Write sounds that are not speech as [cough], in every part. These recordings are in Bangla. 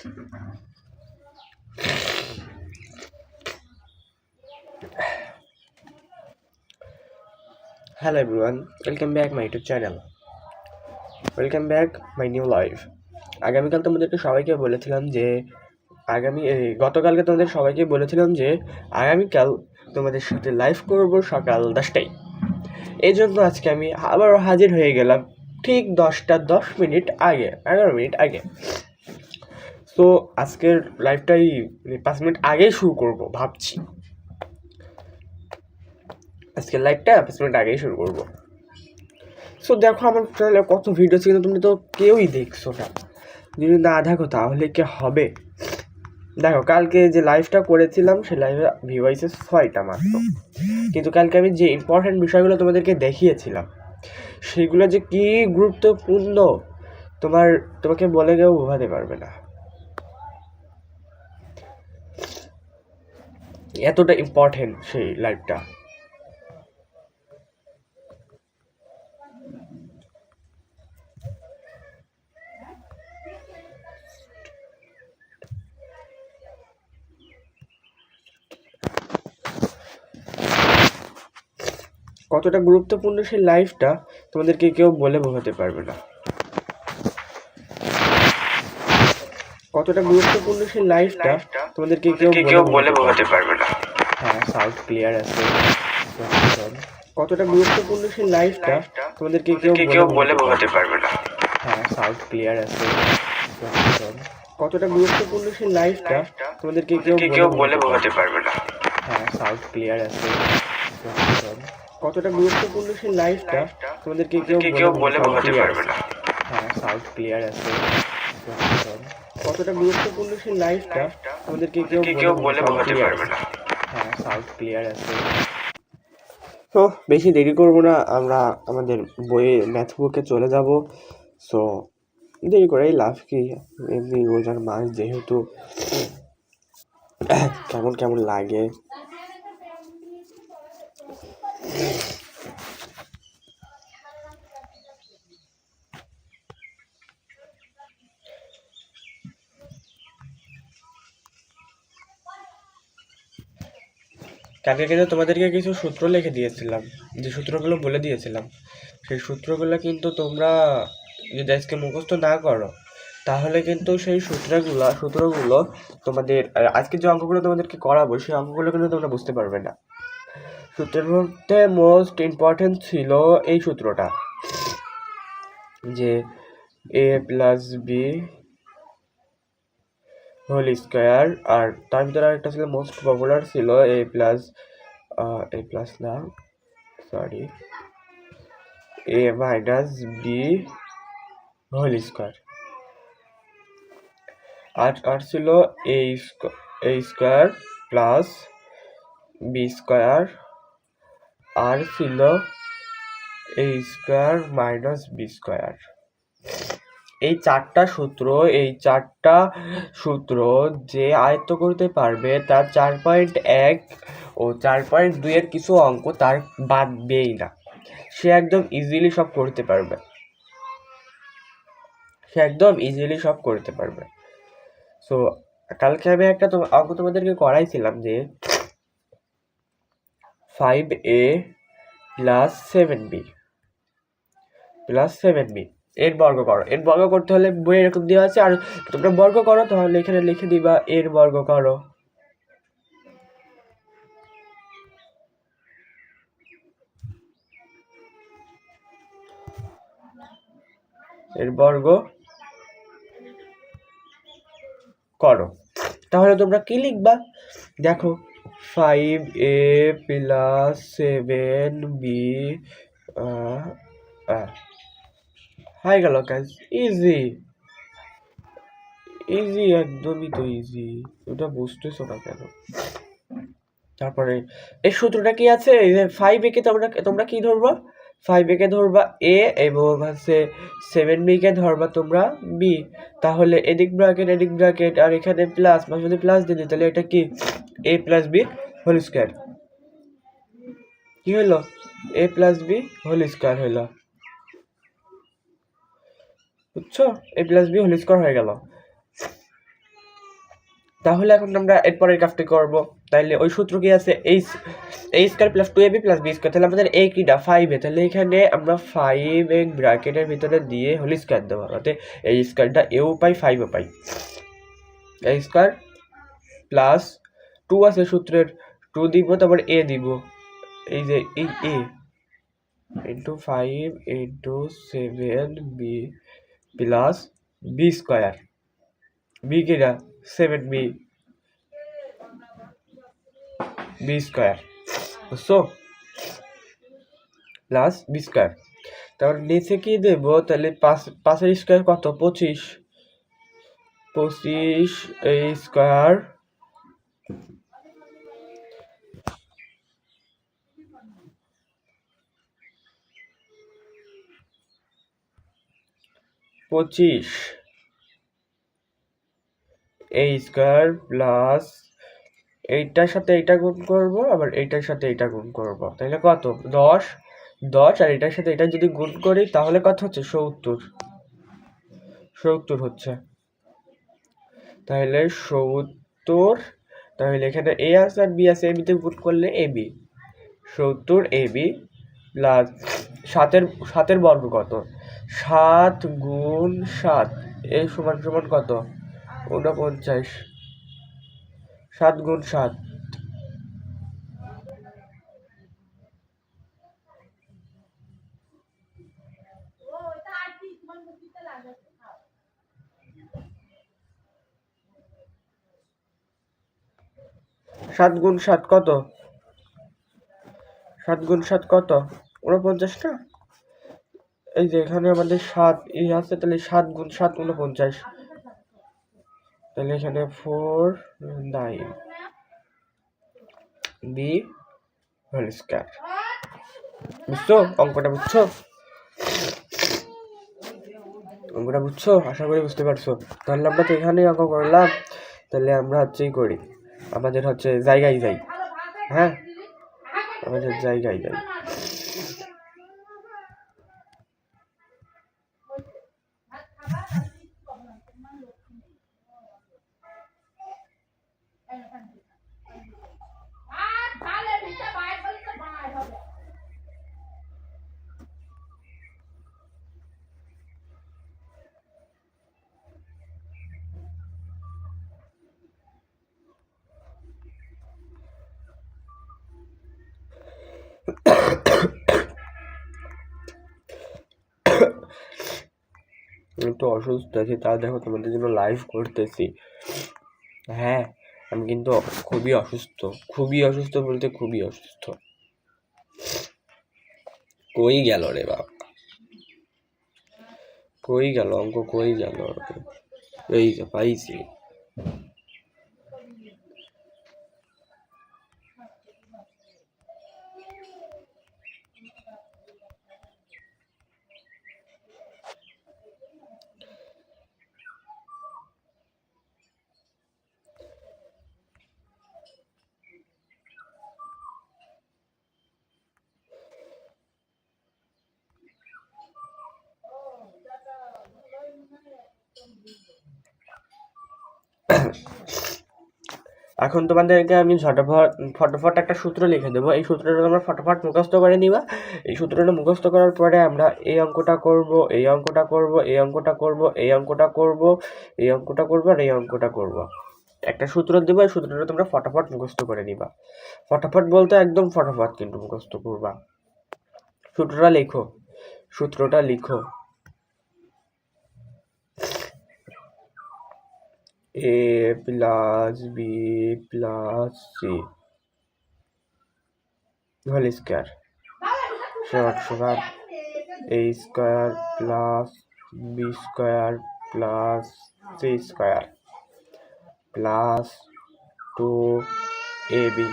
Hello everyone, welcome back my YouTube channel. Welcome back my new life আগামীকাল তোমাদেরকে সবাইকে বলেছিলাম যে আগামী গতকালকে তোমাদের সবাইকে বলেছিলাম যে আগামীকাল তোমাদের সাথে লাইভ করব সকাল দশটায়। এই জন্য আজকে আমি আবারও হাজির হয়ে গেলাম ঠিক দশটা দশ মিনিট আগে এগারো মিনিট আগে। তো আজকের লাইভটাই মানে পাঁচ মিনিট আগেই শুরু করব, ভাবছি। আজকের লাইভটা পাঁচ মিনিট আগেই শুরু করব। সো দেখো আমার চ্যানেলে কত ভিডিও ছিল তুমি তো কেউই দেখছ না। যদি না দেখো, তাহলে কি হবে? দেখো, কালকে যে লাইভটা করেছিলাম সেই লাইভে ভিউ আইসে ছয়টা মাত্র। কিন্তু কালকে আমি যে ইম্পর্ট্যান্ট বিষয়গুলো তোমাদেরকে দেখিয়েছিলাম, সেগুলো যে কি গুরুত্বপূর্ণ, তোমার, তোমাকে বলে কেউ বোঝাতে পারবে না। এতটা ইম্পর্টেন্ট সেই লাইভটা কতটা গুরুত্বপূর্ণ সেই লাইফটা তোমাদেরকে কেউ বলে বোঝাতে পারবে না। কতটা গুরুত্বপূর্ণ সেই লাইফটা তোমাদেরকে কেউ কেউ বলে বোঝাতে পারবে না। হ্যাঁ সাউন্ড ক্লিয়ার আছে। কতটা গুরুত্বপূর্ণ সেই লাইফটা তোমাদেরকে কেউ কেউ বলে বোঝাতে পারবে না। হ্যাঁ সাউন্ড ক্লিয়ার আছে। কতটা গুরুত্বপূর্ণ সেই লাইফটা তোমাদেরকে কেউ কেউ বলে বোঝাতে পারবে না। হ্যাঁ সাউন্ড ক্লিয়ার আছে। কতটা গুরুত্বপূর্ণ সেই লাইফটা তোমাদেরকে কেউ কেউ বলে বোঝাতে পারবে না। হ্যাঁ সাউন্ড ক্লিয়ার আছে। কতটা গুরুত্বপূর্ণ সেই লাইফটা তোমাদেরকে কেউ কেউ বলে বোঝাতে পারবে না। হ্যাঁ সাউন্ড ক্লিয়ার আছে। তো বেশি দেরি করব না আমরা আমাদের বইয়ে ম্যাথ বুকে চলে যাব। সো দেরি করেই লাভ কি? এমনি রোজার মাস যেহেতু কেমন কেমন লাগে? কালকে কিন্তু তোমাদেরকে কিছু সূত্র লিখে দিয়েছিলাম, যে সূত্রগুলো বলে দিয়েছিলাম। সেই সূত্রগুলো কিন্তু তোমরা যদি আজকে মুখস্থ না করো, তাহলে কিন্তু সেই সূত্রগুলো সূত্রগুলো তোমাদের আজকে যে অঙ্কগুলো তোমাদেরকে করাবো, সেই অঙ্কগুলো কিন্তু তোমরা বুঝতে পারবে না। সূত্রের মধ্যে মোস্ট ইম্পর্টেন্ট ছিল এই সূত্রটা, যে A plus B whole square আর তার ভিতরে আরেকটা ছিল মোস্ট পপুলার ছিল এ প্লাস এ প্লাস না sorry A minus B whole square আর আর ছিল A square plus B square আর ছিল A square minus B square এই চারটা সূত্র, এই চারটা সূত্র যে আয়ত্ত করতে পারবে, তার চার পয়েন্ট এক ও চার পয়েন্ট দুইয়ের কিছু অঙ্ক তার বাদবেই না। সে একদম ইজিলি সব করতে পারবে। সে একদম ইজিলি সব করতে পারবে। সো কালকে আমি একটা অঙ্ক তোমাদেরকে করাইছিলাম যে five A plus seven B plus seven B এর বর্গ করো। এর বর্গ করতে হলে বই এরকম দেওয়া আছে, আর তোমরা বর্গ করো, তাহলে এখানে লিখে দিবা এর বর্গ করো। এর বর্গ করো। তাহলে তোমরা কি লিখবা? দেখো five A plus seven B হয়ে গেল কাজ ইজি ইজি একদমই তো ইজি ওটা বুঝতেছো না কেন? তারপরে, এই সূত্রটা কি আছে? এই যে ফাইভ একে তোমরা তোমরা কি ধরবা? ফাইভ একে ধরবা এ এবং হচ্ছে সেভেন বিকে ধরবা তোমরা বি তাহলে এদিক ব্র্যাকেট এদিক ব্র্যাকেট আর এখানে প্লাস মাঝে যদি প্লাস দিয়ে দিই তাহলে এটা কি? A plus B whole square কি হলো? A plus B whole square হলো। বুঝছ? A plus B whole square হয়ে গেল। তাহলে এখন আমরা এরপরের কাজটি করব। তাহলে ওই সূত্র কি আছে? এইচ এই square plus two A B plus B square তাহলে আমাদের এই কিটা ফাইভে তাহলে এখানে আমরা ফাইভ এর ব্র্যাকেটের ভিতরে দিয়ে হোল স্কোয়ার দেবো। তাতে এই স্কোয়ারটা এও পাই ফাইভও পাই। এই স্কোয়ার প্লাস টু আছে সূত্রের। টু দিব, তারপর এ দিব। এই যে এই A into five into seven B plus B square. B কিটা সেভেন বি বি স্কোয়ার। বুঝছ? Plus B square. তারপর নিচে কি দেব? তাহলে পাঁচ পাঁচের স্কোয়ার কত? পঁচিশ। পঁচিশ এই স্কোয়ার। পঁচিশ। এই স্কোয়ার প্লাস এইটার সাথে এইটা গুণ করব, আবার এইটার সাথে এইটা গুণ করব। তাহলে কত? দশ। দশ আর এটার সাথে এটা যদি গুণ করি, তাহলে কত হচ্ছে? সত্তর। সত্তর হচ্ছে। তাহলে সত্তর, তাহলে এখানে এ আছে আর বি আছে এবিতে গুণ করলে এ বি সত্তর এ বি প্লাস সাতের সাতের বর্গ কত? সাত গুণ সাত এ সমান সমান কত? ঊনপঞ্চাশ। সাত গুণ সাত। সাত গুণ সাত কত? সাত গুণ সাত কত? ঊনপঞ্চাশ না? এই যে এখানে আমাদের সাত, এই আছে তাহলে সাত গুণ, সাত ঊনপঞ্চাশ তাহলে এখানে four nine B whole square বুঝছ? অঙ্কটা বুঝছ? অঙ্কটা বুঝছ? আশা করি বুঝতে পারছ। তাহলে আমরা তো এখানেই অঙ্ক করলাম। তাহলে আমরা হচ্ছেই করি। আমাদের হচ্ছে জায়গায় যাই। হ্যাঁ? আমাদের জায়গায় যাই। একটু অসুস্থ আছি, তা দেখো তোমাদের জন্য লাইভ করতেছি। হ্যাঁ আমি কিন্তু খুবই অসুস্থ খুবই অসুস্থ বলতে খুবই অসুস্থ। কই গেল রে বাবা কই গেল অঙ্ক? কই গেল? এই যে পাইছি। এখন তোমাদেরকে আমি ঝটফট ফটোফট একটা সূত্র লিখে দেবো। এই সূত্রটা তোমরা ফটোফট মুখস্থ করে নিবা। এই সূত্রটা মুখস্থ করার পরে আমরা এই অঙ্কটা করব, এই অঙ্কটা করব, এই অঙ্কটা করব, এই অঙ্কটা করব, এই অঙ্কটা করব আর এই অঙ্কটা করব। একটা সূত্র দেবো, এই সূত্রটা তোমরা ফটাফট মুখস্থ করে নিবা। ফটাফট বলতে একদম ফটাফট কিন্তু মুখস্থ করবা। সূত্রটা লেখো, সূত্রটা লিখো। A plus B plus C whole square সমান সমান A square plus B square plus C square plus two A B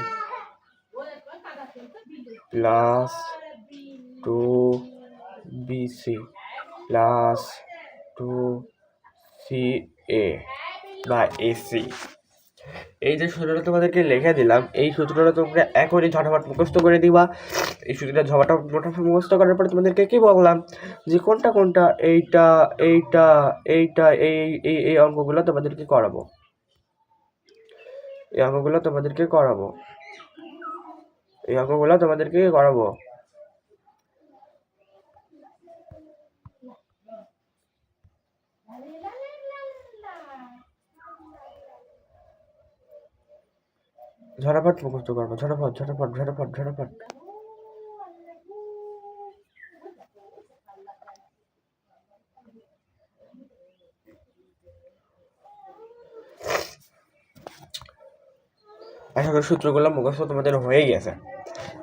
plus two B C plus two C A বা এসি। এই যে সূত্রটা তোমাদেরকে লিখে দিলাম, এই সূত্রটা তোমরা এখনই ঝটাফট মুখস্থ করে দিবা। এই সূত্রটা ঝটাফট ঝটাফট মুখস্থ করার পরে তোমাদেরকে কি বললাম? যে কোনটা কোনটা, এইটা এইটা এইটা, এই এই এই অঙ্কগুলো তোমাদেরকে করাবো। এই অঙ্কগুলো তোমাদেরকে করাবো। এই অঙ্কগুলো তোমাদেরকে করাবো। ঝটাফট মুখস্থ করব। ঝটাফট ঝটাফট ঝটাফট ঝটাফট আশা করি সূত্রগুলো মুখস্থ তোমাদের হয়ে গেছে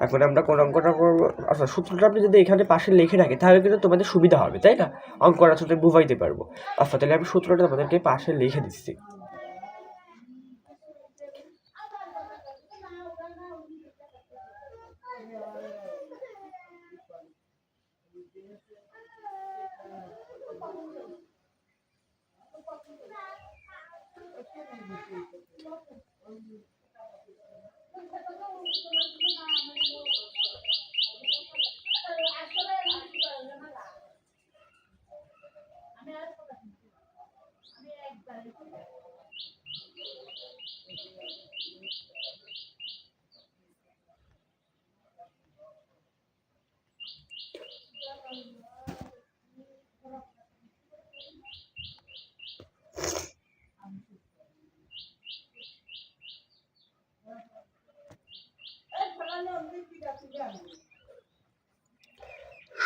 এখন আমরা কোন অঙ্কটা করব? আচ্ছা সূত্রটা আপনি যদি এখানে পাশে লিখে রাখি, তাহলে কিন্তু তোমাদের সুবিধা হবে, তাই না? অঙ্কটা সাথে বুঝাইতে পারব। আচ্ছা তাহলে আমি সূত্রটা তোমাদেরকে পাশে লিখে দিচ্ছি।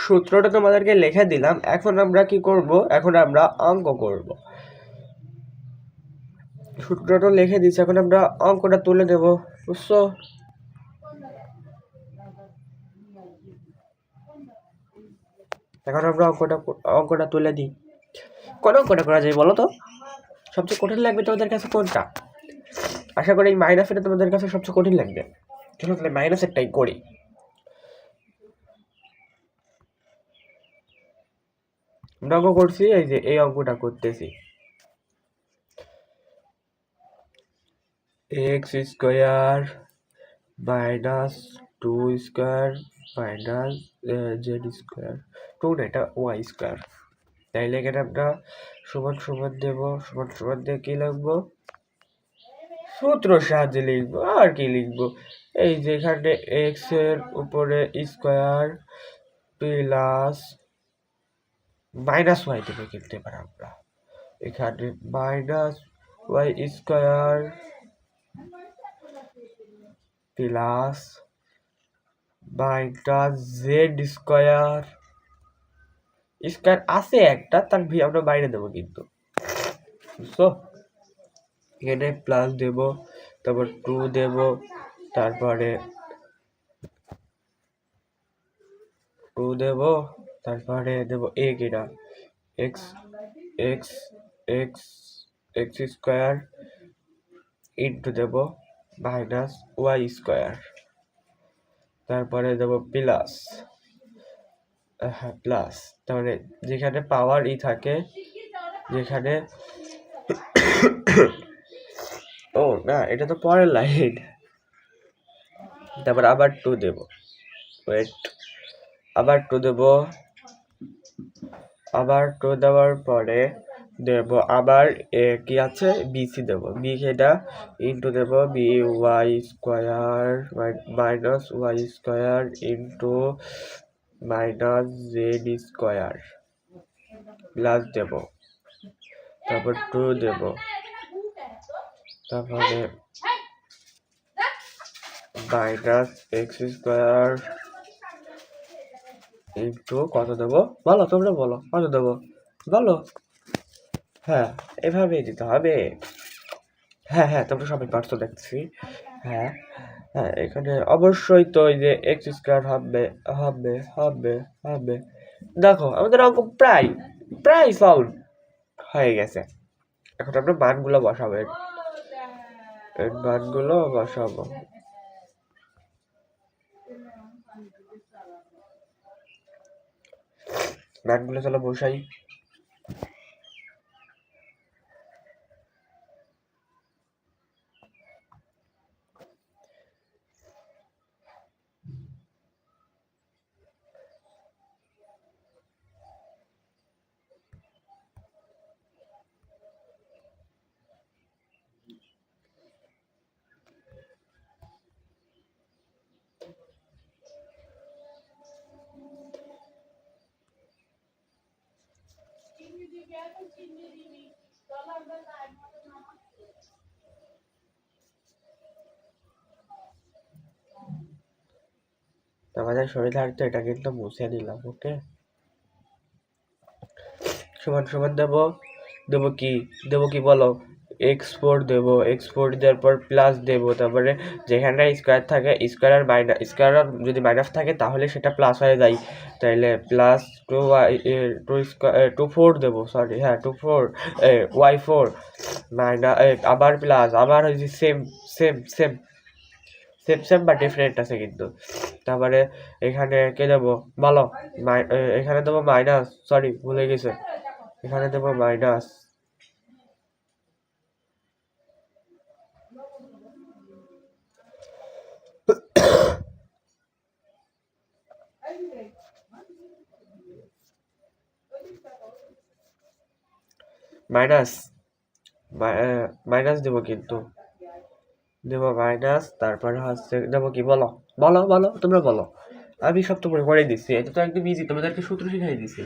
সূত্রটা তোমাদেরকে লিখে দিলাম। এখন আমরা কি করব? এখন আমরা অঙ্ক করব। সূত্রটা লিখে দিচ্ছি এখন আমরা অঙ্কটা তুলে দেব, বুঝছ? এখন আমরা অঙ্কটা অঙ্কটা তুলে দিই। কোন অঙ্কটা করা যায় বলো তো? সবচেয়ে কঠিন লাগবে তোমাদের কাছে কোনটা? আশা করি এই মাইনাসটা তোমাদের কাছে সবচেয়ে কঠিন লাগবে। চলো তাহলে মাইনাসেরটাই করি। আমরা করছি এই যে এই অঙ্কটা করতেছি। X square minus two square minus Z square two না, এটা ওয়াই স্কোয়ার তাইলে এখানে আমরা সমান সমান দেব, সমান সমান দিয়ে কী লিখব? সূত্র সাহায্যে লিখব, আর কি লিখব? এই যে এখানে এক্স উপরে স্কোয়ার প্লাস মাইনাস ওয়াই থেকে কিনতে পারি আমরা এখানে minus Y square plus minus Z square square আছে একটা, তার ভি আমরা বাইরে দেবো কিন্তু। বুঝছ? এখানে প্লাস দেব, তারপর টু দেব, তারপরে টু দেব। তারপরে দেব এ কিনা X X X X square into দেব মাইনাস ওয়াই স্কোয়ার। তারপরে দেব প্লাস হ্যাঁ প্লাস তারপরে যেখানে পাওয়ার ই থাকে, যেখানে [coughs] ও, না, এটা তো পরের লাইন তারপর আবার টু দেব। ওয়েট আবার টু দেব। আবার টু দেওয়ার পরে দেব, আবার এ কি আছে? বিসি দেব। বি সেটা ইন্টু দেব B Y square minus Y square into minus Z square plus দেব। তারপর টু দেব। তারপরে মাইনাস এক্স স্কোয়ার ইন্টু কত দেবো। বলো, তোমরা বলো কত দেবো। বলো। হ্যাঁ এভাবেই দিতে হবে। হ্যাঁ হ্যাঁ তোমরা সবাই পারছ দেখছি। হ্যাঁ হ্যাঁ এখানে অবশ্যই তো এই যে এক্স স্কোয়ার হবে হবে হবে হবে। দেখো, আমাদের অঙ্ক প্রায় প্রায় সলভ হয়ে গেছে। এখন আমরা মানগুলো বসাবো মানগুলো বসাবো। মানগুলো চলো বসাই। তোমাদের শরীর থাকতে এটা কিন্তু মুছে দিলাম ওকে? সমান সমান দেবো। দেবো কি? দেবো কি বলো? এক্সপোর্ট দেবো। এক্সপোর্ট দেওয়ার পর প্লাস দেবো। তারপরে যেখানে স্কোয়ার থাকে স্কোয়ার আর স্কোয়ার যদি মাইনাস থাকে তাহলে সেটা প্লাস হয়ে যায়। তাইলে plus two Y two square two four দেবো সরি হ্যাঁ two four Y four minus আবার প্লাস আবার হয়েছে same same same same same বা ডিফারেন্ট আছে কিন্তু। তারপরে এখানে কে দেবো? ভালো এখানে দেবো মাইনাস সরি ভুলে গেছে। এখানে দেবো মাইনাস মাইনাস মাইনাস দেবো কিন্তু। দেবো মাইনাস, তারপরে হচ্ছে দেবো কি? বলো। বলো বলো, তোমরা বলো। আমি সব তোমার করে দিচ্ছি, এটা তো একদম ইজি তোমাদেরকে সূত্র শিখাই দিছি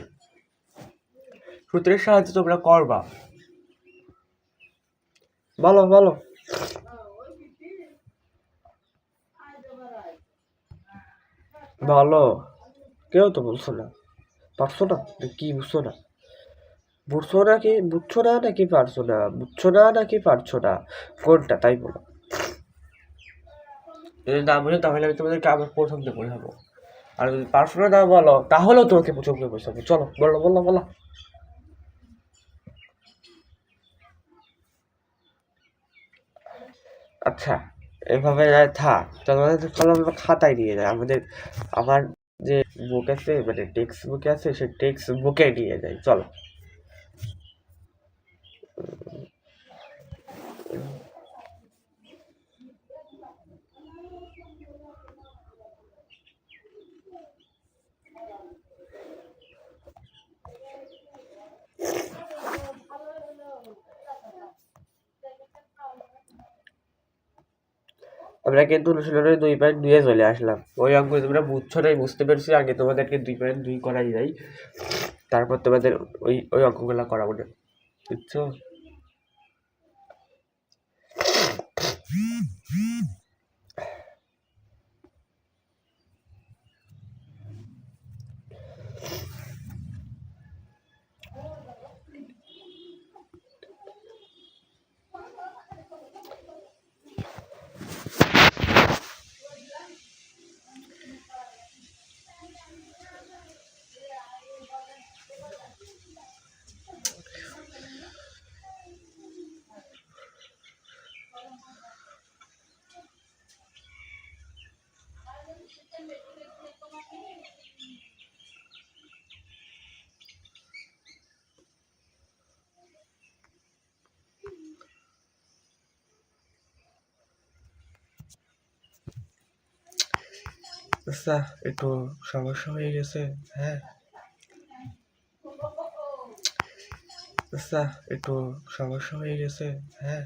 সূত্রের সাহায্যে তোমরা করবা। বলো বলো। বলো। কেউ তো বলছো না। পারছ না? কি বুঝছ না? বুঝছ না কি বুঝছ না নাকি পারছ না? বুঝছ না নাকি পারছ না? কোনটা তাই বলো। যদি না বুঝো তাহলে আমি তোমাদেরকে আবার প্রথম থেকে বোঝাবো। আর যদি পারছ না না বলো। তাহলেও তোমাকে প্রথম থেকে বোঝাবো। চলো বলো বলো বলো। আচ্ছা এভাবে যায় থাক। তোমাদের চলো আমরা খাতায় নিয়ে যাই। আমাদের আমার যে বুক আছে মানে টেক্সট বুকে আছে সেই টেক্সট বুকে নিয়ে যাই। চলো। আমরা কিন্তু অনুশীলনের দুই পয়েন্ট দুইয়ে চলে আসলাম। ওই অঙ্ক তোমরা বুঝছ নাই, বুঝতে পেরেছি, আগে তোমাদেরকে দুই পয়েন্ট দুই করাই যায় তারপর তোমাদের ওই ওই অঙ্কগুলো করাবো না। বুঝছ? Mm-hmm. আচ্ছা একটু সমস্যা হয়ে গেছে হ্যাঁ। আচ্ছা একটু সমস্যা হয়ে গেছে হ্যাঁ।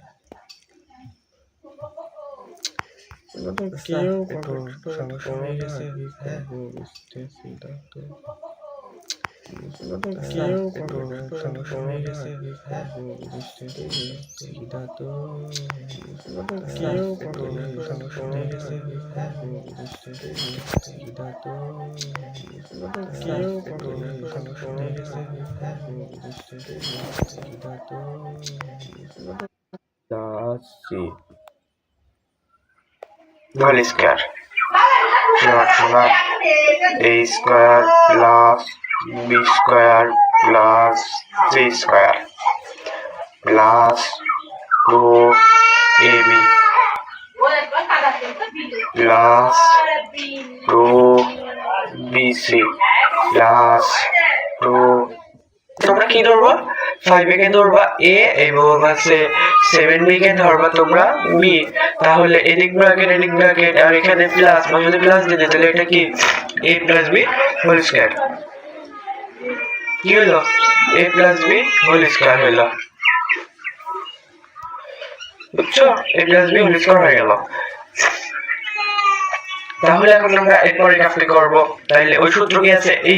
আচ্ছা, কেউ সমস্যা হয়ে গেছে হ্যাঁ। বুঝতেছি কেউ হোল স্কোয়ার সমান সমান A square plus B square plus C square plus two A B plus two B C plus two তোমরা কি ধরবা? ফাইভ কে ধরবা এ এবং হচ্ছে সেভেন বি কে ধরবা তোমরা বি তাহলে এদিক ব্র্যাকেট এদিক ব্র্যাকেট আর এখানে প্লাস মানে যদি প্লাস দিতে, তাহলে এটা কি? A plus B whole square কি হলো A plus B whole square হলো বুঝছ A plus B whole square হয়ে গেল তাহলে এখন আমরা এরপরে কাজটি করব তাহলে ওই সূত্র কি আছে এই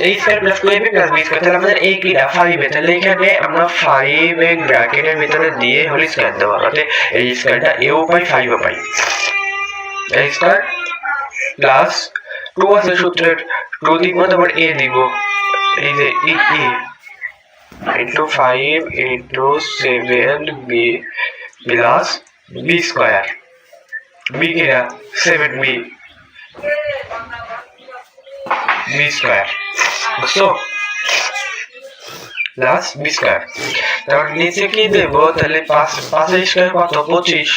এই square plus two AB plus B square তাহলে আমাদের এই কিটা ফাইভে তাহলে এখানে আমরা ফাইভ এর ব্র্যাকেটের ভিতরে দিয়ে হোল স্কোয়ার দেবো তাতে এই স্কোয়ারটা এও পাই ফাইভও পাই এই স্কোয়ার প্লাস টু আছে সূত্রের টু দিব তারপর এ দিব এই যে ই ই। Into five into seven B plus B square B কিনা? সেভেন বি বি স্কোয়ার বুঝছ প্লাস বি স্কোয়ার তারপর নিচে কি দেব? তাহলে পাঁচ, পাঁচের স্কোয়ার কত? পঁচিশ।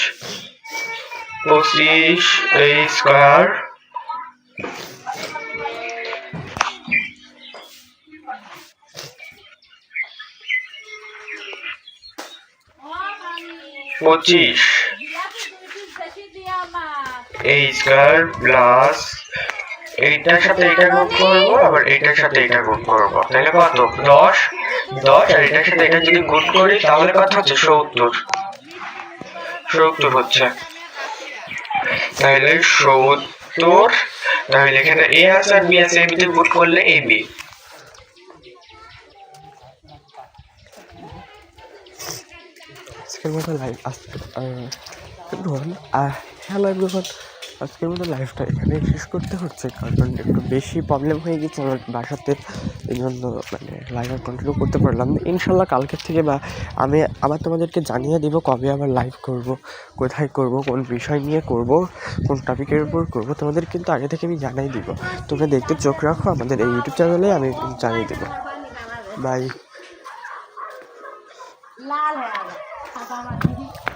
পঁচিশ এই স্কোয়ার পঁচিশ। এই স্কোয়ার প্লাস এইটার সাথে এটা গুণ করব, আবার এইটার সাথে এটা গুণ করব। তাহলে কত? দশ? দশ, আর এটার সাথে এটা যদি গুণ করি, তাহলে কত হচ্ছে? সত্তর। সত্তর হচ্ছে। তাহলে সত্তর, তাহলে এখানে এ আছে আর বি আছে, এর ভিতরে গুণ করলে এ বি। আজকের মতো লাইভ আজকে এভরিওয়ান হ্যালো এভরিওয়ান আজকের মতো লাইভটা এখানে শেষ করতে হচ্ছে, কারণ একটু বেশি প্রবলেম হয়ে গেছে আমার বাসাতে এই জন্য মানে লাইভ আর কন্টিনিউ করতে পারলাম না। ইনশাল্লাহ কালকের থেকে বা আমি আবার তোমাদেরকে জানিয়ে দিব কবে আবার লাইভ করব, কোথায় করব, কোন বিষয় নিয়ে করব, কোন টপিকের উপর করব, তোমাদের কিন্তু আগে থেকে আমি জানাই দিব। তোমরা দেখতে চোখ রাখো, আমাদের এই ইউটিউব চ্যানেলে আমি জানিয়ে দেবো। বাই লাল হয়ে গেল